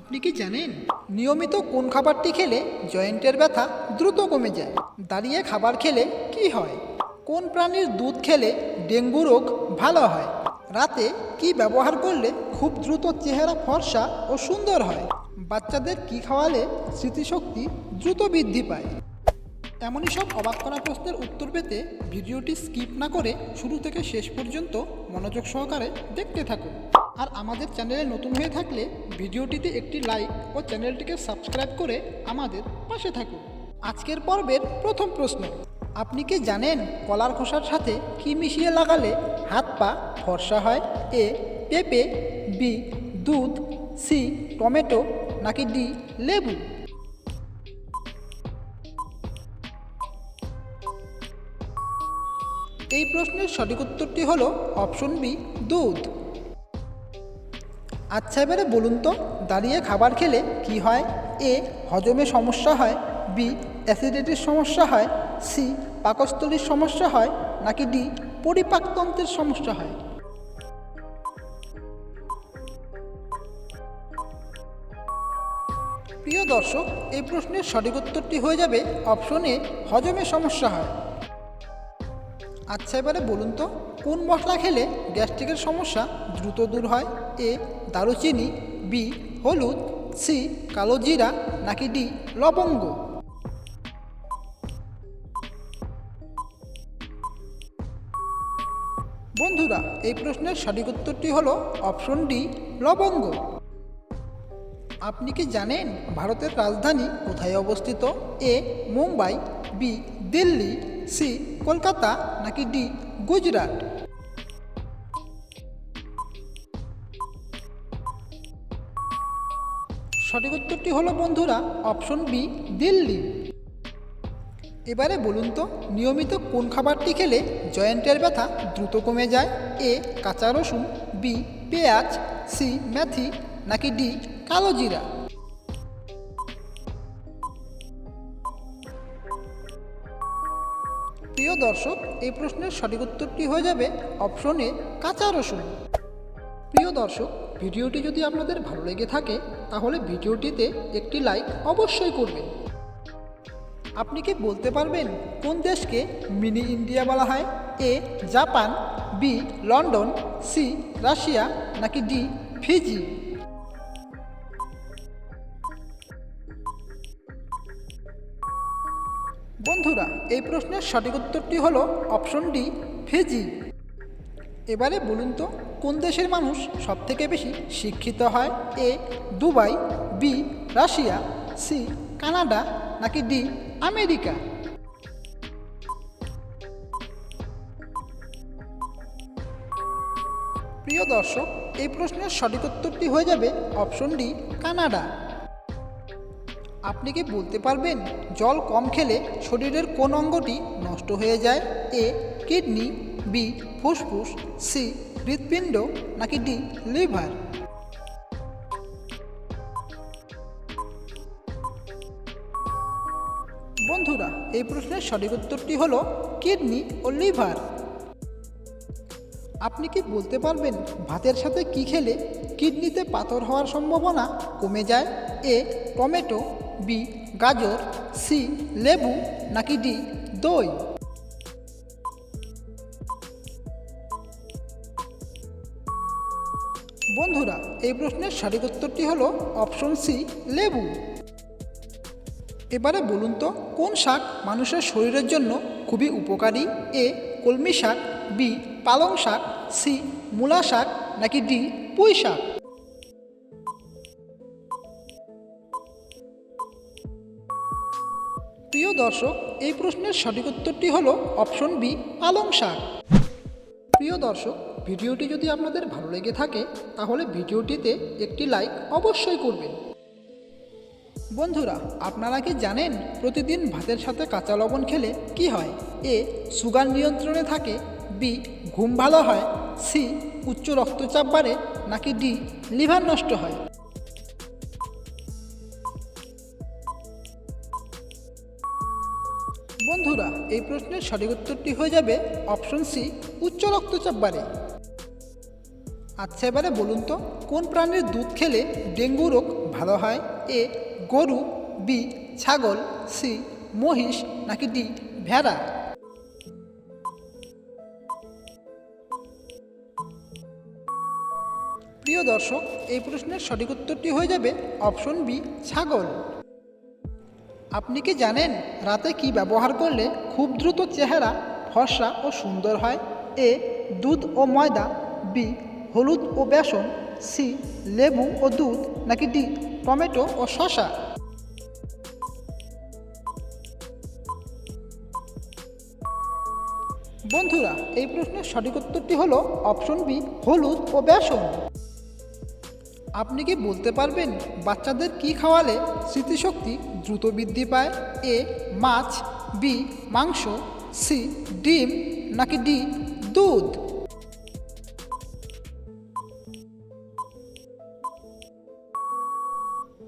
আপনি কি জানেন, নিয়মিত কোন খাবারটি খেলে জয়েন্টের ব্যথা দ্রুত কমে যায়? দাঁড়িয়ে খাবার খেলে কি হয়? কোন প্রাণীর দুধ খেলে ডেঙ্গু রোগ ভালো হয়? রাতে কি ব্যবহার করলে খুব দ্রুত চেহারা ফর্সা ও সুন্দর হয়? বাচ্চাদের কি খাওয়ালে স্মৃতিশক্তি দ্রুত বৃদ্ধি পায়? এমনই সব অবাক করা প্রশ্নের উত্তর পেতে ভিডিওটি স্কিপ না করে শুরু থেকে শেষ পর্যন্ত মনোযোগ সহকারে দেখতে থাকুন। আর আমাদের চ্যানেলে নতুন হয়ে থাকলে ভিডিওটিতে একটি লাইক ও চ্যানেলটিকে সাবস্ক্রাইব করে আমাদের পাশে থাকুন। আজকের পর্বের প্রথম প্রশ্ন, আপনি কি জানেন কলার খোসার সাথে কি মিশিয়ে লাগালে হাত পা ফর্সা হয়? এ, পেঁপে, বি, দুধ, সি, টমেটো, নাকি ডি, লেবু? এই প্রশ্নের সঠিক উত্তরটি হলো অপশন বি, দুধ। আচ্ছা এবারে বলুন তো, দাঁড়িয়ে খাবার খেলে কি হয়? এ, হজমে সমস্যা হয়, বি, অ্যাসিডিটির সমস্যা হয়, সি, পাকস্থলীর সমস্যা হয়, নাকি ডি, পরিপাকতন্ত্রের সমস্যা হয়? প্রিয় দর্শক, এই প্রশ্নের সঠিক উত্তরটি হয়ে যাবে অপশন এ, হজমে সমস্যা হয়। আচ্ছা এবারে বলুন তো, কোন মশলা খেলে গ্যাস্ট্রিকের সমস্যা দ্রুত দূর হয়? এ, দারুচিনি, বি, হলুদ, সি, কালো জিরা, নাকি ডি, লবঙ্গ? বন্ধুরা, এই প্রশ্নের সঠিক উত্তরটি হলো অপশন ডি, লবঙ্গ। আপনি কি জানেন ভারতের রাজধানী কোথায় অবস্থিত? A, Mumbai, B, Delhi C, Kolkata নাকি ডি, গুজরাট? সঠিক উত্তরটি হলো বন্ধুরা, অপশন বি, দিল্লি। এবারে বলুন তো, নিয়মিত কোন খাবারটি খেলে জয়েন্টের ব্যথা দ্রুত কমে যায়? এ, কাঁচা রসুন, বি, পেঁয়াজ, সি, মেথি, নাকি ডি, কালো জিরা? প্রিয় দর্শক, এই প্রশ্নের সঠিক উত্তরটি হয়ে যাবে অপশন কাঁচা রসুন। প্রিয় দর্শক, ভিডিওটি যদি আপনাদের ভালো লেগে থাকে, তাহলে ভিডিওটিতে একটি লাইক অবশ্যই করবেন। আপনি কি বলতে পারবেন কোন দেশকে মিনি ইন্ডিয়া বলা হয়? A, Japan, B, London, C, Russia, নাকি ডি, ফিজি? বন্ধুরা, এই প্রশ্নের সঠিক উত্তরটি হলো অপশন ডি, ফিজি। এবারে বলুন তো, কোন দেশের মানুষ সবথেকে বেশি শিক্ষিত হয়? A, Dubai, B, Russia, C, Canada, নাকি ডি, আমেরিকা? প্রিয় দর্শক, এই প্রশ্নের সঠিক উত্তরটি হয়ে যাবে অপশন ডি, কানাডা। আপনি কি বলতে পারবেন, জল কম খেলে শরীরের কোন অঙ্গটি নষ্ট হয়ে যায়? এ, কিডনি, বি, ফুসফুস, সি, হৃৎপিণ্ড, নাকি ডি, লিভার? বন্ধুরা, এই প্রশ্নের সঠিক উত্তরটি হলো কিডনি ও লিভার। আপনি কি বলতে পারবেন, ভাতের সাথে কি খেলে কিডনিতে পাথর হওয়ার সম্ভাবনা কমে যায়? এ, টমেটো বি, গাজর, সি, লেবু নাকি ডি, দই? বন্ধুরা, এই প্রশ্নের সঠিক উত্তরটি হলো অপশন সি, লেবু। এবারে বলুন তো, কোন শাক মানুষের শরীরের জন্য খুবই উপকারী? এ, কলমি শাক, বি, পালং শাক, সি, মূলা শাক নাকি ডি, পুঁই শাক? প্রিয় দর্শক, এই প্রশ্নের সঠিক উত্তরটি হল অপশন বি, পালং শাক। প্রিয় দর্শক, ভিডিওটি যদি আপনাদের ভালো লেগে থাকে, তাহলে ভিডিওটিতে একটি লাইক অবশ্যই করবেন। বন্ধুরা, আপনারা কি জানেন প্রতিদিন ভাতের সাথে কাঁচা লবণ খেলে কি হয়? এ, সুগার নিয়ন্ত্রণে থাকে, বি, ঘুম ভালো হয়, সি, উচ্চ রক্তচাপ বাড়ে, নাকি ডি, লিভার নষ্ট হয়? বন্ধুরা, এই প্রশ্নের সঠিক উত্তরটি হয়ে যাবে অপশন সি, উচ্চ রক্তচাপ বাড়ে। আচ্ছা এবারে বলুন তো, কোন প্রাণীর দুধ খেলে ডেঙ্গু রোগ ভালো হয়? এ, গরু, বি, ছাগল, সি, মহিষ, নাকি ডি, ভেড়া? প্রিয় দর্শক, এই প্রশ্নের সঠিক উত্তরটি হয়ে যাবে অপশন বি, ছাগল। আপনি কি জানেন রাতে কি ব্যবহার করলে খুব দ্রুত চেহারা ফর্সা ও সুন্দর হয়? এ, দুধ ও ময়দা, বি, হলুদ ও বেসন, সি, লেবু ও দুধ, নাকি ডি, টমেটো ও শসা? বন্ধুরা, এই প্রশ্নের সঠিক উত্তরটি হলো অপশন বি, হলুদ ও বেসন। আপনি কি বলতে পারবেন বাচ্চাদের কি খাওয়ালে স্মৃতিশক্তি দ্রুত বৃদ্ধি পায়? এ, মাছ, বি, মাংস, সি, ডিম, নাকি ডি, দুধ?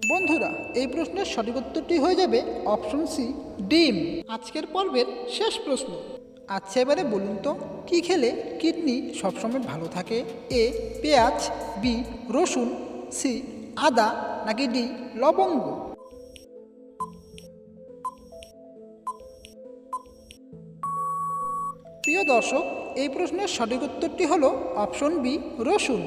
বন্ধুরা, এই প্রশ্নের সঠিক উত্তরটি হয়ে যাবে অপশন সি, ডিম। আজকের পর্বের শেষ প্রশ্ন। আচ্ছা এবারে বলুন তো, কি খেলে কিডনি সবসময় ভালো থাকে? এ, পেঁয়াজ, বি, রসুন সি, আদা, নাকি ডি, লবঙ্গ? প্রিয় দর্শক, এই প্রশ্নের সঠিক উত্তরটি হল অপশন বি, রসুন।